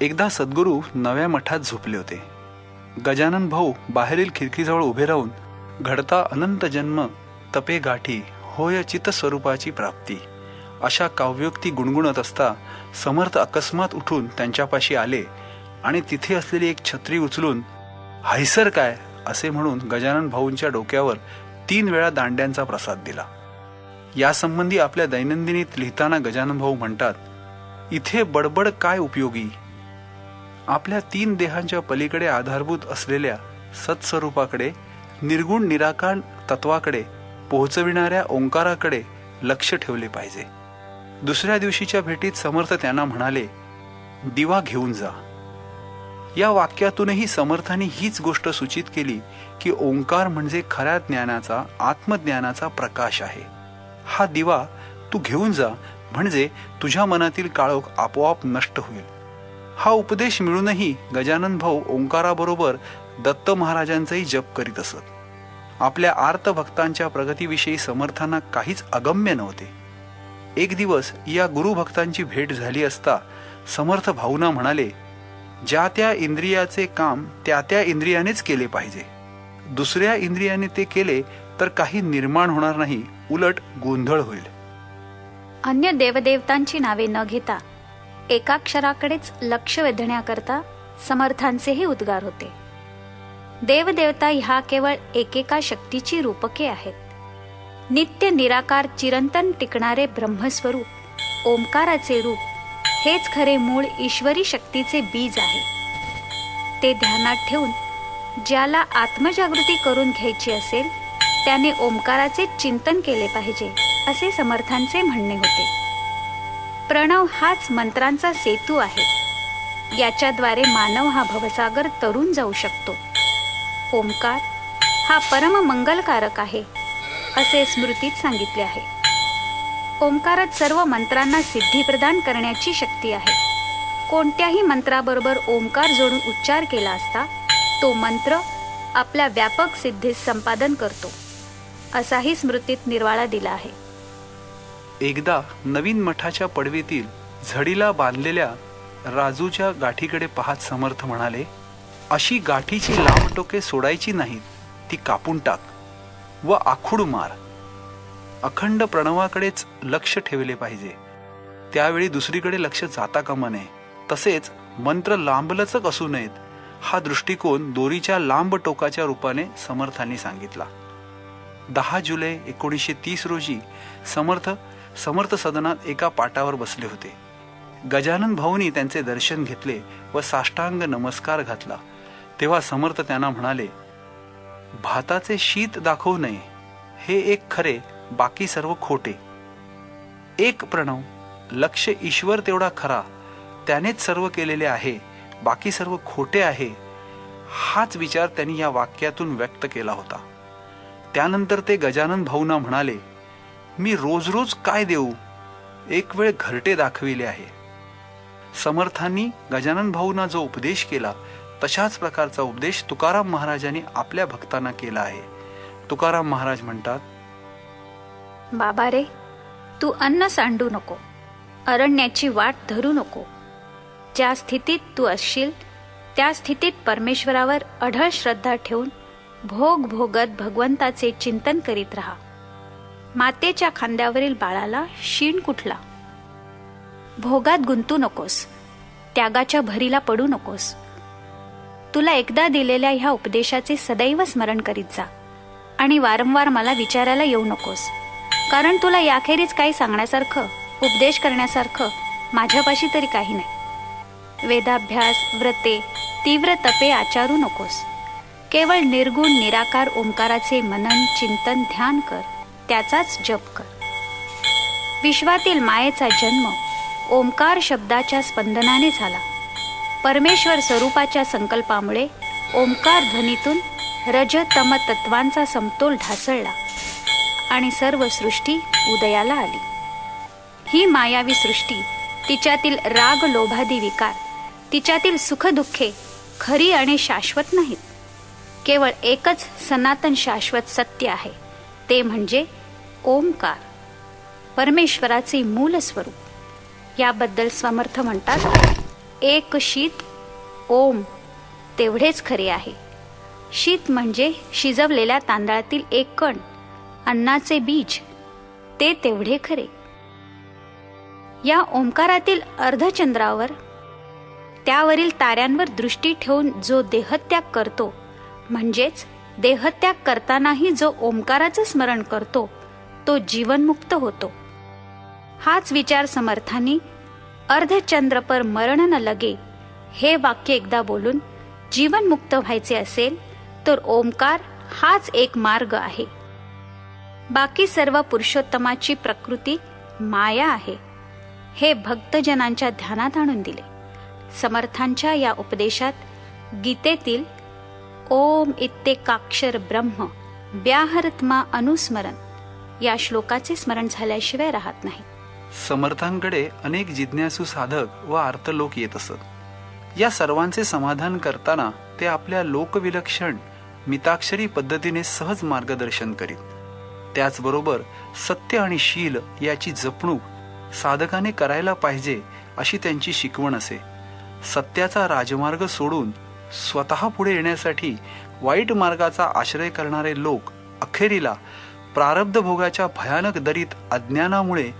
एकदा सद्गुरू नव्या मठात झोपले होते. गजानन भाऊ बाहेरील खिडकीजवळ उभे राहून घडता अनंत जन्म तपे गाठी होय चित स्वरूपाची प्राप्ती अशा काव्योक्ती गुणगुणत असता समर्थ अकस्मात उठून त्यांच्यापाशी आले आणि तिथे असलेली एक छत्री उचलून हैसर काय? असे म्हणून गजानन भाऊंच्या डोक्यावर तीन वेळा दांड्यांचा प्रसाद दिला. यासंबंधी आपल्या दैनंदिनीत लिहिताना गजानन भाऊ म्हणतात इथे बडबड काय उपयोगी? आपल्या तीन देहांच्या पलीकडे आधारभूत असलेल्या सत्स्वरूपाकडे निर्गुण निराकार तत्वाकडे पोहोचविणाऱ्या ओंकाराकडे लक्ष ठेवले पाहिजे. दुसऱ्या दिवशीच्या भेटीत समर्थ त्यांना म्हणाले दिवा घेऊन जा. या वाक्यातूनही समर्थांनी हीच गोष्ट सूचित केली की ओंकार म्हणजे खऱ्या ज्ञानाचा आत्मज्ञानाचा प्रकाश आहे. हा दिवा तू घेऊन जा म्हणजे तुझ्या मनातील काळोख आपोआप नष्ट होईल. हा उपदेश मिळूनही गजानन भाऊ ओंकाराबरोबर दत्त महाराजांचाही जप करीत असत. आपल्या आर्त भक्तांच्या प्रगतीविषयी समर्थांना काहीच अगम्य नव्हते. एक दिवस या गुरुभक्तांची भेट झाली असता समर्थ भाऊना म्हणाले ज्या त्या इंद्रियाचे काम त्या त्या इंद्रियानेच केले पाहिजे. दुसऱ्या इंद्रियाने ते केले तर काही निर्माण होणार नाही उलट गोंधळ होईल. अन्य देवदेवतांची नावे न घेता एकाक्षराकडेच लक्ष वेधण्याकरता समर्थांचेही उद्गार होते. देवदेवता ह्या केवळ एकेका शक्तीची रूपके आहेत. नित्य निराकार चिरंतन टिकणारे ब्रह्मस्वरूप ओंकाराचे रूप हेच खरे मूळ ईश्वरी शक्तीचे बीज आहे. ते ध्यानात ठेवून ज्याला आत्मजागृती करून घ्यायची असेल त्याने ओंकाराचे चिंतन केले पाहिजे असे समर्थांचे म्हणणे होते. प्रणव हाच मंत्रांचा सेतू आहे. याच्याद्वारे मानव हा भवसागर तरून जाऊ शकतो. ओंकार हा परम मंगलकारक आहे असे स्मृतीत सांगितले आहे. ओंकारात सर्व मंत्रांना सिद्धी प्रदान करण्याची शक्ती आहे. कोणत्याही मंत्राबरोबर ओंकार जोडून उच्चार केला असता तो मंत्र आपल्या व्यापक सिद्धीस संपादन करतो असाही स्मृतीत निर्वाळा दिला आहे. एकदा नवीन मठाच्या पडवीतील झडीला बांधलेल्या राजूच्या गाठीकडे पाहत समर्थ म्हणाले अशी गाठीची लांब टोके सोडायची नाहीत ती कापून टाक व आखूड मार. अखंड प्रणवाकडेच लक्ष ठेवले पाहिजे. त्यावेळी दुसरीकडे लक्ष जाता कामा नये. तसेच मंत्र लांबलचक असू नयेत. हा दृष्टिकोन दोरीच्या लांब टोकाच्या रूपाने समर्थांनी सांगितला. दहा जुलै एकोणीसशे तीस रोजी समर्थ समर्थ सदनात एका पाटावर बसले होते. गजानन भाऊनी त्यांचे दर्शन घेतले व साष्टांग नमस्कार घातला. तेव्हा समर्थ त्यांना म्हणाले भाताचे शीत दाखवू नये. हे एक खरे बाकी सर्व खोटे. एक प्रणव लक्ष ईश्वर तेवढा खरा. त्यानेच सर्व केलेले आहे बाकी सर्व खोटे आहे. हाच विचार त्यांनी या वाक्यातून व्यक्त केला होता. त्यानंतर ते गजानन भाऊना म्हणाले मी रोज रोज काय देऊ? एक वेळ घरटे दाखविले आहे. समर्थांनी गजानन भाऊना जो उपदेश केला तशाच प्रकारचा उपदेश तुकाराम महाराजांनी आपल्या भक्तांना केला आहे. तुकाराम महाराज म्हणतात बाबा रे तू अन्न सांडू नको अरण्याची वाट धरू नको. ज्या स्थितीत तू असशील त्या स्थितीत परमेश्वरावर अढळ श्रद्धा ठेवून भोग भोगत भगवंताचे चिंतन करीत राहा. मातेच्या खांद्यावरील बाळाला शीण कुठला? भोगात गुंतू नकोस. त्यागाच्या भरीला पडू नकोस. तुला एकदा दिलेल्या ह्या उपदेशाचे सदैव स्मरण करीत जा. आणि वारंवार मला विचारायला येऊ नकोस. कारण तुला याखेरीज काही सांगण्यासारखं उपदेश करण्यासारखं माझ्यापाशी तरी काही नाही. वेदाभ्यास व्रते तीव्र तपे आचारू नकोस. केवळ निर्गुण निराकार ओंकाराचे मनन चिंतन ध्यान कर. त्याचाच जप कर. विश्वातील मायेचा जन्म ओंकार शब्दाच्या स्पंदनाने झाला. परमेश्वर स्वरूपाच्या संकल्पामुळे ओंकार ध्वनीतून रज तम तत्वांचा समतोल ढासळला आणि सर्व सृष्टी उदयाला आली. ही मायावी सृष्टी तिच्यातील राग लोभादी विकार तिच्यातील सुखदुःखे खरी आणि शाश्वत नाहीत. केवळ एकच सनातन शाश्वत सत्य आहे ते म्हणजे ओंकार परमेश्वराचे मूल स्वरूप. याबद्दल समर्थ म्हणतात एक शीत ओम तेवढेच खरे आहे. शीत म्हणजे शिजवलेल्या तांदळातील एक कण अन्नाचे बीज ते तेवढे खरे. या ओंकारातील अर्धचंद्रावर त्यावरील ताऱ्यांवर दृष्टी ठेवून जो देहत्याग करतो म्हणजेच देहत्याग करतानाही जो ओंकाराचं स्मरण करतो तो जीवनमुक्त होतो. हाच विचार समर्थांनी अर्धचंद्र पर मरण न लगे हे वाक्य एकदा बोलून जीवनमुक्त व्हायचे असेल तर ओंकार हाच एक मार्ग आहे. बाकी सर्व पुरुषोत्तमाची प्रकृती माया आहे. हे भक्तजनांच्या ध्यानात आणून दिले. समर्थांच्या या उपदेशात गीतेतील ओम इत्तेकाक्षर ब्रह्म व्याहरत्मा अनुस्मरण या श्लोकाचे स्मरण झाल्याशिवाय राहत नाही. समर्थांकडे अनेक जिज्ञासू साधक व आर्त लोक येत असत. या सर्वांचे समाधान करताना ते आपल्या लोकविलक्षण मिताक्षरी पद्धतीने सहज मार्गदर्शन करीत. त्याचबरोबर सत्य आणि शील याची जपणूक साधकाने करायला पाहिजे अशी त्यांची शिकवण असे. सत्याचा राजमार्ग सोडून स्वतः पुढे येण्यासाठी वाईट मार्गाचा आश्रय करणारे लोक अखेरीला प्रारब्ध भोगाच्या भयानक दरीत अज्ञानामुळे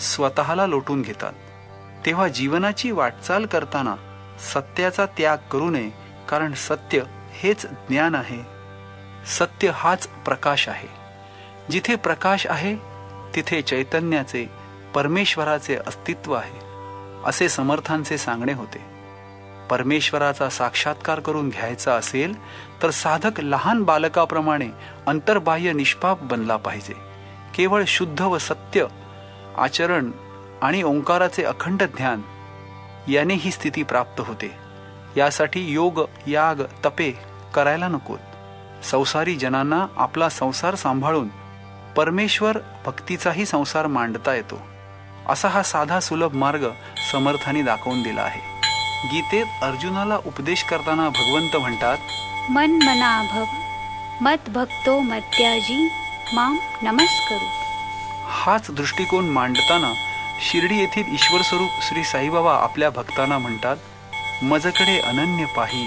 स्वतःला लोटून घेतात. तेव्हा जीवनाची वाटचाल करताना सत्याचा त्याग करू नये कारण सत्य हेच ज्ञान आहे. सत्य हाच प्रकाश आहे. जिथे प्रकाश आहे तिथे चैतन्याचे परमेश्वराचे अस्तित्व आहे असे समर्थांचे सांगणे होते. परमेश्वराचा साक्षात्कार करून घ्यायचा असेल तर साधक लहान बालकाप्रमाणे अंतर्बाह्य निष्पाप बनला पाहिजे. केवळ शुद्ध व सत्य आचरण आणि ओंकाराचे अखंड ध्यान याने ही स्थिती प्राप्त होते. यासाठी योग याग तपे करायला नकोत. संसारी जनांना आपला संसार सांभाळून परमेश्वर भक्तीचाही संसार मांडता येतो. असा हा साधा सुलभ मार्ग समर्थाने दाखवून दिला आहे. गीतेत अर्जुनाला उपदेश करताना भगवंत म्हणतात मन मना भव मत भक्तो मत्याजी माम नमस्करू. हाच दृष्टिकोन मांडताना शिर्डी येथील ईश्वर स्वरूप श्री साईबाबा आपल्या भक्तांना म्हणतात मजकडे अनन्य पाही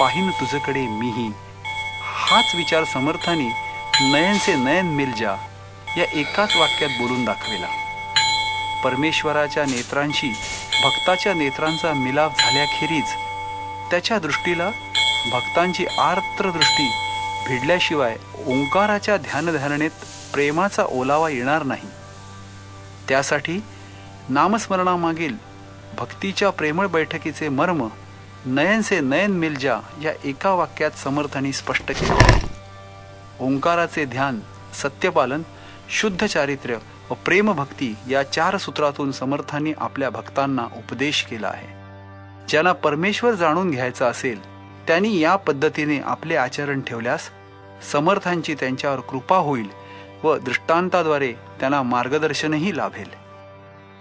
पाहिन तुझकडे मीही. हाच विचार समर्थानी नयनसे नयन मिलजा या एकाच वाक्यात बोलून दाखविला. परमेश्वराच्या नेत्रांशी भक्ताच्या नेत्रांचा मिलाप झाल्याखेरीज त्याच्या दृष्टीला भक्तांची आर्त्र दृष्टी भिडल्याशिवाय ओंकाराच्या ध्यानधारणेत प्रेमाचा ओलावा येणार नाही. त्यासाठी नामस्मरणामागील भक्तीच्या प्रेमळ बैठकीचे मर्म नयनसे नयन मिलजा या एका वाक्यात समर्थांनी स्पष्ट केले. ओंकाराचे ध्यान सत्यपालन शुद्ध चारित्र्य व प्रेमभक्ती या चार सूत्रातून समर्थांनी आपल्या भक्तांना उपदेश केला आहे. ज्यांना परमेश्वर जाणून घ्यायचा असेल त्यांनी या पद्धतीने आपले आचरण ठेवल्यास समर्थांची त्यांच्यावर कृपा होईल व दृष्टांताद्वारे त्यांना मार्गदर्शनही लाभेल.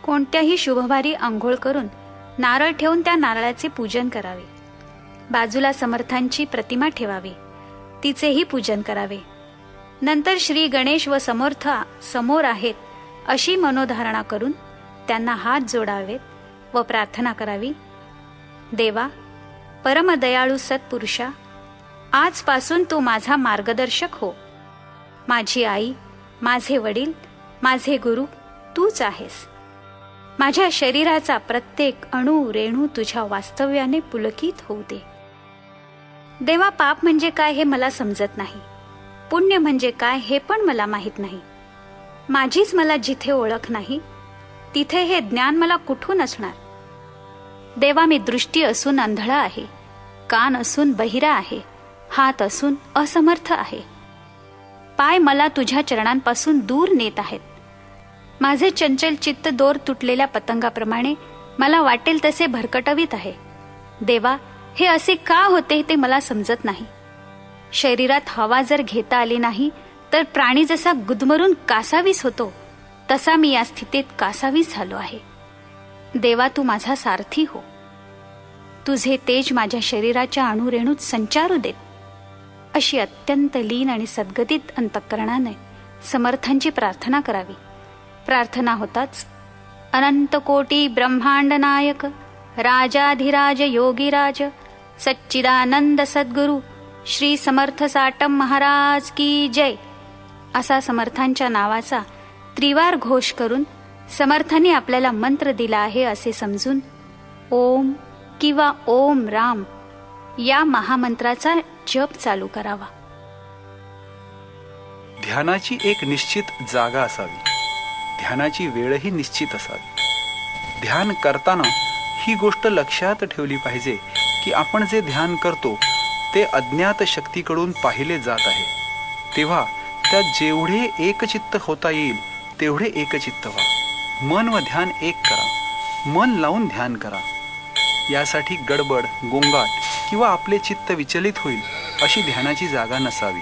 कोणत्याही शुभवारी आंघोळ करून नारळ ठेवून त्या नारळाचे पूजन करावे. बाजूला समर्थांची प्रतिमा ठेवावी. तिचेही पूजन करावे. नंतर श्री गणेश व समर्थ समोर आहेत. अशी मनोधारणा करून त्यांना हात जोडावेत व प्रार्थना करावी. देवा परमदयाळू सत्पुरुषा आजपासून तू माझा मार्गदर्शक हो. माझी आई माझे वडील माझे गुरु तूच आहेस. माझ्या शरीराचा प्रत्येक अणू रेणू तुझ्या वास्तव्याने पुलकित होऊ दे. देवा पाप म्हणजे काय हे मला समजत नाही. पुण्य म्हणजे काय हे पण मला माहीत नाही. माझीच मला जिथे ओळख नाही तिथे हे ज्ञान मला कुठून असणार? देवा मी दृष्टी असून अंधळा आहे कान असून बहिरा आहे हात असून असमर्थ आहे. पाय मला तुझ्या चरणांपासून दूर नेत आहेत. माझे चंचल चित्त दोर तुटलेल्या पतंगाप्रमाणे मला वाटेल तसे भरकटवीत आहे. देवा हे असे का होते ते मला समजत नाही. शरीरात हवा जर घेता आली नाही तर प्राणी जसा गुदमरून कासावीस होतो तसा मी या स्थितीत कासावीस झालो आहे. देवा तू माझा सारथी हो. तुझे तेज माझ्या शरीराच्या अणुरेणूत संचारू देत. अशी अत्यंत लीन आणि सद्गतीत अंतःकरणाने समर्थांची प्रार्थना करावी. प्रार्थना होताच अनंत कोटी ब्रह्मांड नायक राजाधिराज योगीराज सच्चिदानंद सद्गुरु श्री समर्थ साटम महाराज की जय. असा समर्थांच्या नावाचा त्रिवार घोष करून समर्थांनी आपल्याला मंत्र दिला आहे असे समजून ओम किंवा ओम राम या महामंत्राचा जप चालू करावा. ध्यानाची एक निश्चित जागा असावी. ध्यानाची वेळही निश्चित असावी. ध्यान करताना ही गोष्ट लक्षात ठेवली पाहिजे की आपण जे ध्यान करतो ते अज्ञात शक्तीकडून पाहिले जात आहे. तेव्हा त्यात जेवढे एकचित्त होता येईल तेवढे एकचित्त व्हा. मन व ध्यान एक करा. मन लावून ध्यान करा. यासाठी गडबड गोंगाट किंवा आपले चित्त विचलित होईल अशी ध्यानाची जागा नसावी.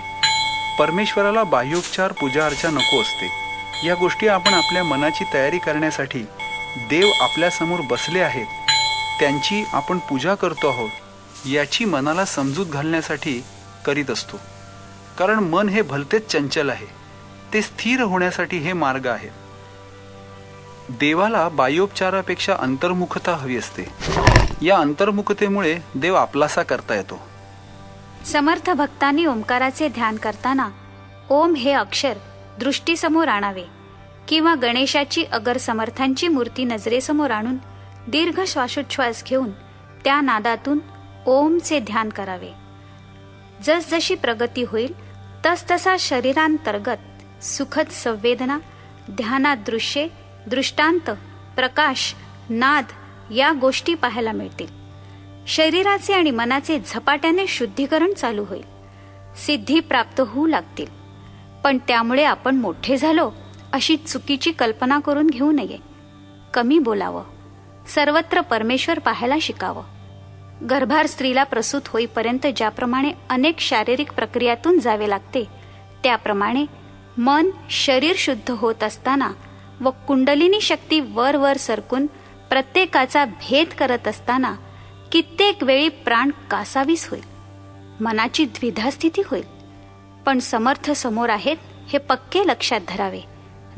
परमेश्वराला बाह्योपचार पूजा अर्चा नको असते. या गोष्टी आपण आपल्या मनाची तयारी करण्यासाठी देव आपल्यासमोर बसले आहेत. त्यांची आपण पूजा करतो आहोत याची मनाला समजूत घालण्यासाठी करीत असतो. कारण मन हे भलतेच चंचल आहे. ते स्थिर होण्यासाठी हे मार्ग आहेत देवाला बायोपचारापेक्षा अंतर्मुखता हवी असते. या अंतर्मुखतेमुळे देव आपलासा करता येतो. समर्थ भक्तांनी ओंकाराचे ध्यान करताना ओम हे अक्षर दृष्टीसमोर आणावे किंवा गणेशाची अगर समर्थांची मूर्ती नजरेसमोर आणून दीर्घ श्वासोच्छ्वास घेऊन त्या नादातून ओमचे ध्यान करावे. जसजशी प्रगती होईल तसतसा शरीरांतर्गत सुखद संवेदना ध्यानात दृश्ये दृष्टांत प्रकाश नाद या गोष्टी पाहायला मिळतील. शरीराचे आणि मनाचे झपाट्याने शुद्धीकरण चालू होईल. सिद्धी प्राप्त होऊ लागतील. पण त्यामुळे आपण मोठे झालो अशी चुकीची कल्पना करून घेऊ नये. कमी बोलावं. सर्वत्र परमेश्वर पाहायला शिकावं. गर्भार स्त्रीला प्रसूत होईपर्यंत ज्याप्रमाणे अनेक शारीरिक प्रक्रियातून जावे लागते त्याप्रमाणे मन शरीर शुद्ध होत असताना व कुंडलिनी शक्ती वर वर सरकून प्रत्येकाचा भेद करत असताना कित्येक वेळी प्राण कासावीस होईल मनाची द्विधा स्थिती होईल. पण समर्थ समोर आहेत हे पक्के लक्षात धरावे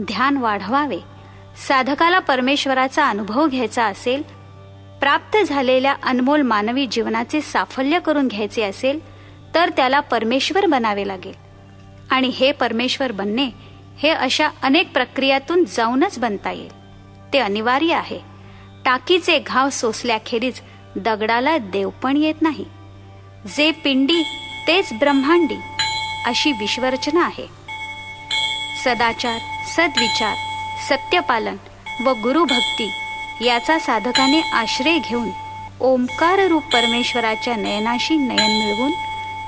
ध्यान वाढवावे. साधकाला परमेश्वराचा अनुभव घ्यायचा असेल प्राप्त झालेल्या अनमोल मानवी जीवनाचे साफल्य करून घ्यायचे असेल तर त्याला परमेश्वर बनावे लागेल. आणि हे परमेश्वर बनणे हे अशा अनेक प्रक्रियातून जाऊनच बनता येईल. ते अनिवार्य आहे. टाकीचे घाव सोसल्याखेरीज दगडाला देव पण येत नाही. जे पिंडी तेच ब्रह्मांडी अशी विश्वरचना आहे. सदाचार सद्विचार सत्यपालन व गुरुभक्ती याचा साधकाने आश्रय घेऊन ओंकार रूप परमेश्वराच्या नयनाशी नयन मिळवून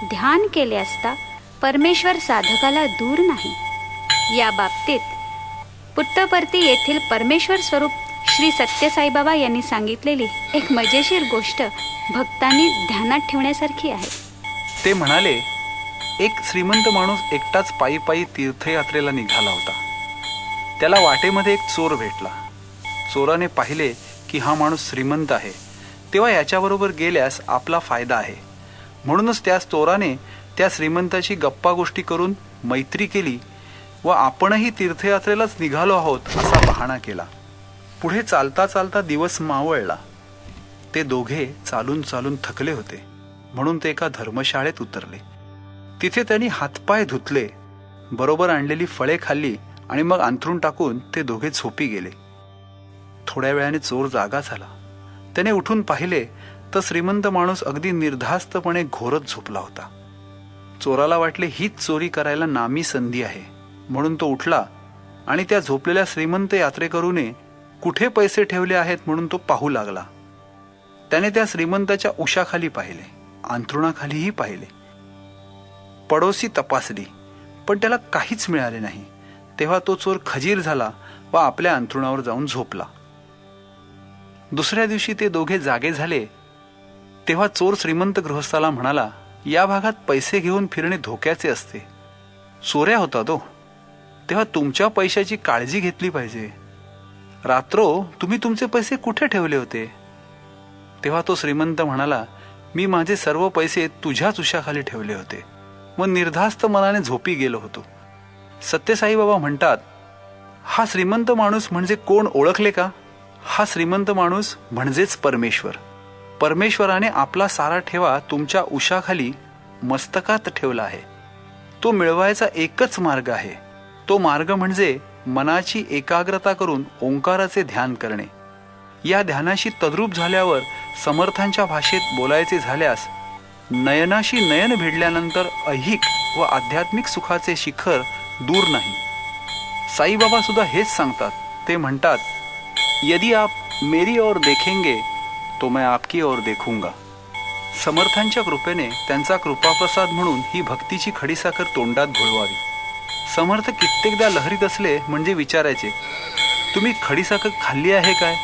ध्यान केले असता परमेश्वर साधकाला दूर नाही. या बाबतीत पुट्टपर्ती येथील परमेश्वर स्वरूप श्री सत्यसाईबाबा यांनी सांगितलेली एक मजेशीर गोष्ट भक्तांनी ध्यानात ठेवण्यासारखी आहे. ते म्हणाले एक श्रीमंत माणूस एकटाच पायी पायी तीर्थयात्रेला निघाला होता. त्याला वाटेमध्ये एक चोर भेटला. चोराने पाहिले की हा माणूस श्रीमंत आहे. तेव्हा याच्याबरोबर गेल्यास आपला फायदा आहे. म्हणूनच त्या चोराने त्या श्रीमंताची गप्पा गोष्टी करून मैत्री केली व आपणही तीर्थयात्रेलाच निघालो आहोत असा बहाणा केला. पुढे चालता चालता दिवस मावळला. ते दोघे चालून चालून थकले होते. म्हणून ते एका धर्मशाळेत उतरले. तिथे त्यांनी हातपाय धुतले. बरोबर आणलेली फळे खाल्ली आणि मग अंथरून टाकून ते दोघे झोपी गेले. थोड्या वेळाने चोर जागा झाला. त्याने उठून पाहिले तर श्रीमंत माणूस अगदी निर्धास्तपणे घोरत झोपला होता. चोराला वाटले हीच चोरी करायला नामी संधी आहे. म्हणून तो उठला आणि त्या झोपलेल्या श्रीमंत यात्रेकरूने कुठे पैसे ठेवले आहेत म्हणून तो पाहू लागला. त्याने त्या श्रीमंताच्या उशाखाली पाहिले अंथरुणाखालीही पाहिले. पडोसी तपासली पण त्याला काहीच मिळाले नाही. तेव्हा तो चोर खजीर झाला व आपल्या अंथरुणावर जाऊन झोपला. दुसऱ्या दिवशी ते दोघे जागे झाले. तेव्हा चोर श्रीमंत गृहस्थाला म्हणाला या भागात पैसे घेऊन फिरणे धोक्याचे असते. चोऱ्या होता तो. तेव्हा तुमच्या पैशाची काळजी घेतली पाहिजे. रात्रो तुम्ही तुमचे पैसे कुठे ठेवले होते? तेव्हा तो श्रीमंत म्हणाला मी माझे सर्व पैसे तुझ्याच उशाखाली ठेवले होते. व निर्धास्त मनाने झोपी गेलो होतो. सत्यसाई बाबा म्हणतात हा श्रीमंत माणूस म्हणजे कोण ओळखले का? हा श्रीमंत माणूस म्हणजेच परमेश्वर. परमेश्वराने आपला सारा ठेवा तुमच्या उशाखाली मस्तकात ठेवला आहे. तो मिळवायचा एकच मार्ग आहे. तो मार्ग म्हणजे मनाची एकाग्रता करून ओंकाराचे ध्यान करणे. या ध्यानाशी तद्रूप झाल्यावर समर्थांच्या भाषेत बोलायचे झाल्यास नयनाशी नयन भिडल्यानंतर ऐहिक व आध्यात्मिक सुखाचे शिखर दूर नाही. साईबाबा सुद्धा हेच सांगतात. ते म्हणतात यदि आप मेरी ओर देखेंगे तो मैं आपकी ओर देखूंगा। समर्थांच्या कृपेने त्यांचा कृपाप्रसाद म्हणून ही भक्तीची खडीसाखर तोंडात घोळवावी समर्थ कित्येकदा लहरीत असले म्हणजे विचारायचे तुम्ही खडीसाखर खाल्ली आहे काय?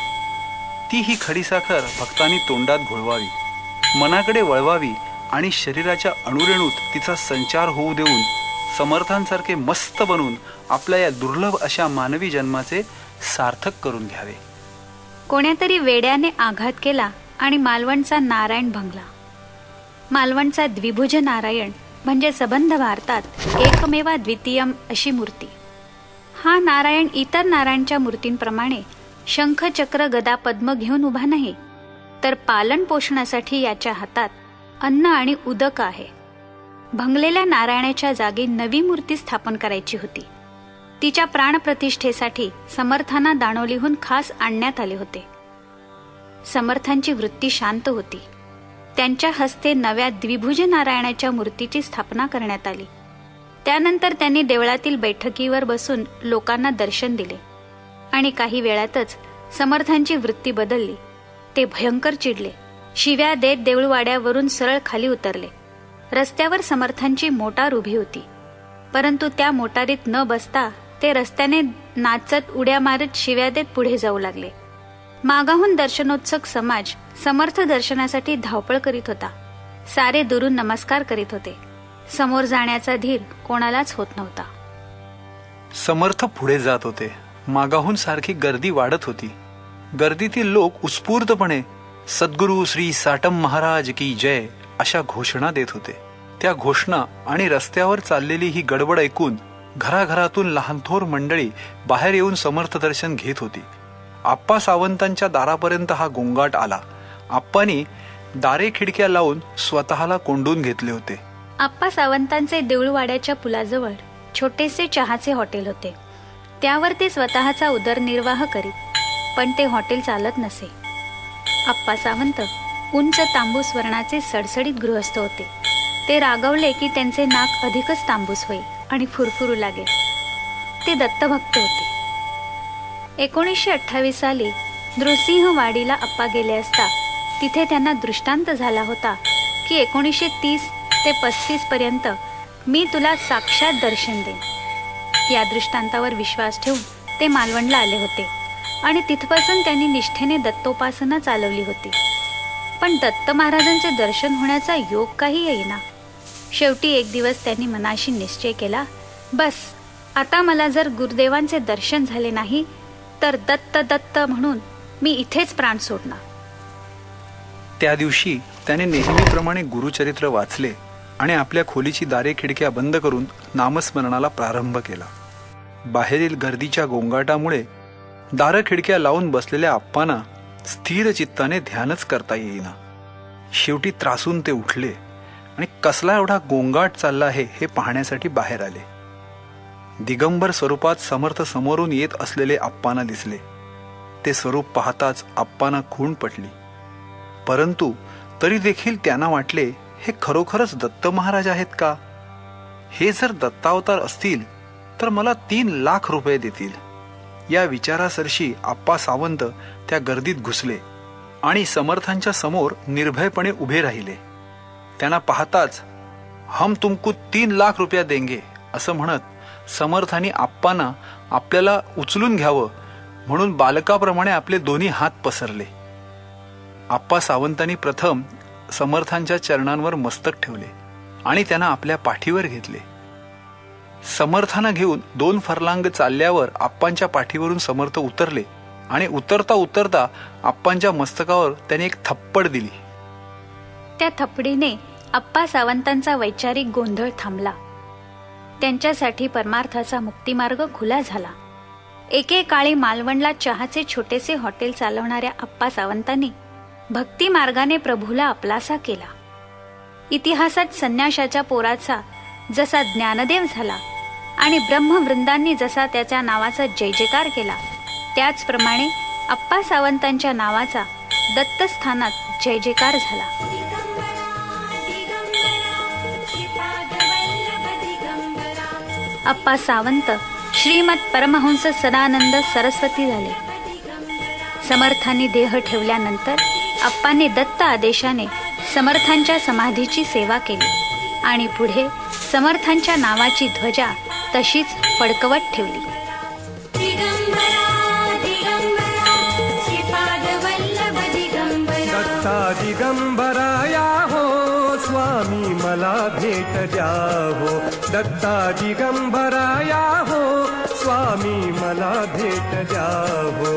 ती ही खडीसाखर भक्तांनी तोंडात घोळवावी मनाकडे वळवावी आणि शरीराच्या अणुरेणूत तिचा संचार होऊ देऊन समर्थांसारखे मस्त बनून आपल्या या दुर्लभ अशा मानवी जन्माचे सार्थक करून घ्यावे. कोण्यातरी वेड्याने आघात केला आणि मालवणचा नारायण भंगला. मालवणचा द्विभुज नारायण म्हणजे सबंध भारतात एकमेवा द्वितीयम अशी मूर्ती. हा नारायण इतर नारायणच्या मूर्तींप्रमाणे शंख चक्र गदा पद्म घेऊन उभा नाही तर पालन पोषणासाठी याच्या हातात अन्न आणि उदक आहे. भंगलेल्या नारायणाच्या जागी नवी मूर्ती स्थापन करायची होती. तिच्या प्राणप्रतिष्ठेसाठी समर्थांना दाणोलीहून खास आणण्यात आले होते. समर्थांची वृत्ती शांत होती. त्यांच्या हस्ते नव्या द्विभुज नारायणाच्या मूर्तीची स्थापना करण्यात आली. त्यानंतर त्यांनी देवळातील बैठकीवर बसून लोकांना दर्शन दिले. आणि काही वेळातच समर्थांची वृत्ती बदलली. ते भयंकर चिडले. शिव्या देत देऊळवाड्यावरून सरळ खाली उतरले. रस्त्यावर समर्थांची मोटार उभी होती. परंतु त्या मोटारीत न बसता ते रस्त्याने नाचत उड्या मारत शिव्या देत पुढे जाऊ लागले. मागाहून दर्शनोत्सुक समाज समर्थ दर्शनासाठी धावपळ करीत होता. सारे दुरून नमस्कार करीत होते. समोर जाण्याचा धीर कोणालाच होत नव्हता. समर्थ पुढे जात होते. मागाहून सारखी गर्दी वाढत होती. गर्दीतील लोक उत्स्फूर्तपणे सद्गुरू श्री साटम महाराज की जय अशा घोषणा देत होते. त्या घोषणा आणि रस्त्यावर चाललेली ही गडबड ऐकून घराघरातून लहानथोर मंडळी बाहेर येऊन समर्थ दर्शन घेत होती. आप्पा सावंतांच्या दारापर्यंत हा गोंगाट आला. आप्पानी दारे खिडक्या लावून स्वतःला कोंडून घेतले होते. आप्पा सावंतांचे देऊळवाड्याच्या पुलाजवळ छोटेसे चहाचे हॉटेल होते. त्यावर ते स्वतःचा उदरनिर्वाह करीत पण ते हॉटेल चालत नसे. आप्पा सावंत उंच तांबूस वर्णाचे सडसडीत गृहस्थ होते. ते रागवले की त्यांचे नाक अधिकच तांबूस होई आणि फुरफुरू लागे ते दत्तभक्त होते. एकोणीसशे अठ्ठावीस साली नृसिंहवाडीला अप्पा गेले असता तिथे त्यांना दृष्टांत झाला होता की एकोणीसशे तीस ते पस्तीस पर्यंत मी तुला साक्षात दर्शन देईन. या दृष्टांतावर विश्वास ठेवून ते मालवणला आले होते आणि तिथपासून त्यांनी निष्ठेने दत्तोपासना चालवली होती. पण दत्त महाराजांचे दर्शन होण्याचा योग काही येईना. शेवटी एक दिवस त्यांनी मनाशी निश्चय केला बस आता मला जर गुरुदेवांचे दर्शन झाले नाही तर दत्त दत्त म्हणून मी इथेच प्राण सोडणार. त्या दिवशी त्याने नेहमीप्रमाणे गुरुचरित्र वाचले आणि आपल्या खोलीची दारे खिडक्या बंद करून नामस्मरणाला प्रारंभ केला. बाहेरील गर्दीच्या गोंगाटामुळे दारं खिडक्या लावून बसलेल्या आप्पांना स्थिर चित्ताने ध्यानच करता येईना. शेवटी त्रासून ते उठले. आणि कसला एवढा गोंगाट चालला आहे हे पाहण्यासाठी बाहेर आले. दिगंबर स्वरूपात समर्थ समोरून येत असलेले आप्पांना दिसले. ते स्वरूप पाहताच आप्पांना खूण पटली. परंतु तरी देखील त्यांना वाटले हे खरोखरच दत्त महाराज आहेत का? हे जर दत्तावतार असतील तर मला तीन लाख रुपये देतील. या विचारासरशी आप्पा सावंत त्या गर्दीत घुसले आणि समर्थांच्या समोर निर्भयपणे उभे राहिले. त्यांना पाहताच हम तुमकू तीन लाख रुपया देंगे असं म्हणत समर्थांनी आप्पांना आपल्याला उचलून घ्यावं म्हणून बालकाप्रमाणे आपले दोन्ही हात पसरले. आप्पा सावंतांनी प्रथम समर्थांच्या चरणांवर मस्तक ठेवले आणि त्यांना आपल्या पाठीवर घेतले. समर्थांना घेऊन दोन फरलांग चालल्यावर आप्पांच्या पाठीवरून समर्थ उतरले आणि उतरता उतरता आप्पांच्या मस्तकावर त्याने एक थप्पड दिली. त्या थप्पडीने अप्पा सावंतांचा वैचारिक गोंधळ थांबला. त्यांच्यासाठी परमार्थाचा मुक्तिमार्ग खुला झाला. एकेकाळी मालवणला चहाचे छोटेसे हॉटेल चालवणाऱ्या आप्पा सावंतांनी भक्ती मार्गाने प्रभूला आपलासा केला. इतिहासात संन्याशाच्या पोराचा जसा ज्ञानदेव झाला आणि ब्रह्मवृंदांनी जसा त्याच्या नावाचा जय जयकार केला त्याचप्रमाणे आप्पा सावंतांच्या नावाचा दत्तस्थानात जय जयकार झाला. अप्पा सावंत श्रीमत परमहंस सदानंद सरस्वती झाले. समर्थांनी देह ठेवल्यानंतर अप्पांनी दत्त आदेशाने समर्थांच्या समाधीची सेवा केली आणि पुढे समर्थांच्या नावाची ध्वजा तशीच फडकवत ठेवली. दिगंबराया हो स्वामी मला भेट द्या हो. दत्ता दिगंबराया हो स्वामी मला भेट द्या हो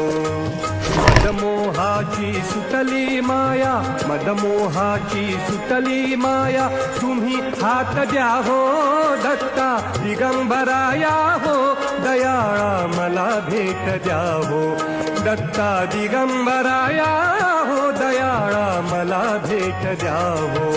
मदमोहाची सुटली माया मदमोहाची सुटली माया तुम्ही हात द्या हो दत्ता दिगंबराया हो दयाळा मला भेट द्या हो दत्ता दिगंबराया हो दयाळा मला भेट द्या हो